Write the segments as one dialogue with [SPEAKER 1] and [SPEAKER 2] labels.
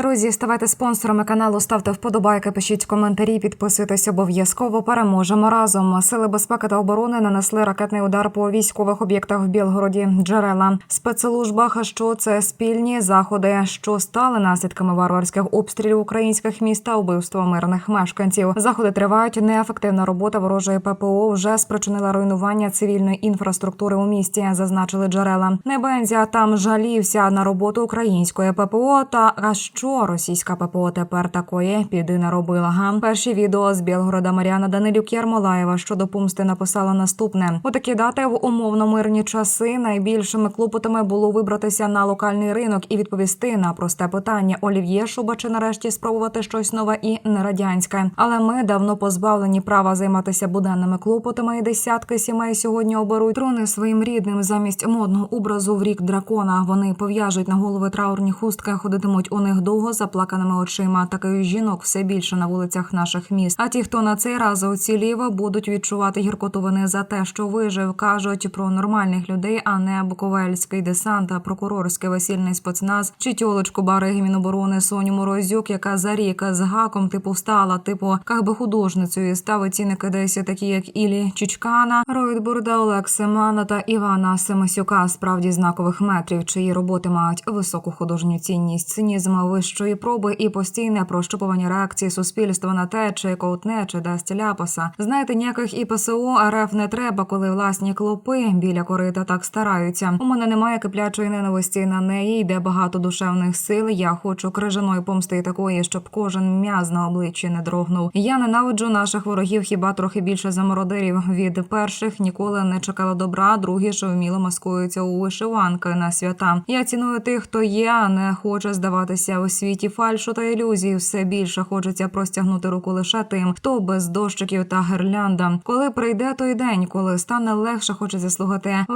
[SPEAKER 1] Друзі, ставайте спонсорами каналу, ставте вподобайки, пишіть коментарі, підписуйтесь обов'язково. Переможемо разом. Сили безпеки та оборони нанесли ракетний удар по військових об'єктах в Білгороді. Джерела спецслужбах. Що це спільні заходи, що стали наслідками варварських обстрілів українських міст та вбивства мирних мешканців. Заходи тривають. Неефективна робота ворожої ППО вже спричинила руйнування цивільної інфраструктури у місті. Зазначили джерела. Небензя там жалівся на роботу української ППО. Та а що російська ППО тепер такої піди не робила? Га перші відео з Білгорода Маріана Данилюк Ярмолаєва щодо помсти написала наступне: у такі дати в умовно мирні часи найбільшими клопотами було вибратися на локальний ринок і відповісти на просте питання Олів'є Шуба чи нарешті спробувати щось нове і не радянське. Але ми давно позбавлені права займатися буденними клопотами. І десятки сімей сьогодні оберуть трони своїм рідним замість модного образу в рік дракона. Вони пов'яжуть на голови траурні хустки, ходитимуть у них довго заплаканими очима. Таких жінок все більше на вулицях наших міст. А ті, хто на цей раз уцілів, будуть відчувати гіркоту вини за те, що вижив, кажуть про нормальних людей, а не буковельський десант, прокурорський весільний спецназ чи тьолочку бариги Міноборони Соню Морозюк, яка за рік з гаком типу встала, типу как би художницею ставить цінники десь такі, як Ілі Чичкана, Ройтбурда, Олег Семана та Івана Семасюка, справді знакових метрів, чиї роботи мають високу художню цінність, цинізм вищої проби і постійне прощупування реакції суспільства на те, чи ковтне, чи дасть ляпаса. Знаєте, ніяких і ПСО РФ не треба, коли власні клопи біля корита так стараються. У мене немає киплячої ненависті на неї, йде багато душевних сил. Я хочу крижаної помсти такої, щоб кожен м'яз на обличчі не дрогнув. Я ненавиджу наших ворогів хіба трохи більше за мародерів. Від перших ніколи не чекала добра, другі ж вміло маскуються у вишиванки на свята. Я ціную тих, хто є, а не хоче здаватися світі фальшу та ілюзій. Все більше хочеться простягнути руку лише тим, хто без дощиків та гирлянда. Коли прийде той день, коли стане легше, хочеться слухати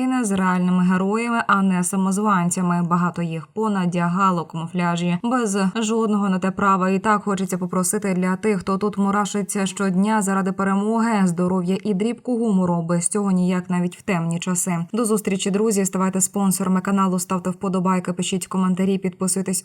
[SPEAKER 1] Гейна з реальними героями, а не самозванцями. Багато їх понадягало камуфляжі без жодного на те права. І так хочеться попросити для тих, хто тут мурашиться щодня заради перемоги, здоров'я і дрібку гумору. Без цього ніяк навіть в темні часи. До зустрічі, друзі. Ставайте спонсорами каналу, ставте вподобайки, пишіть коментарі, підписуйтесь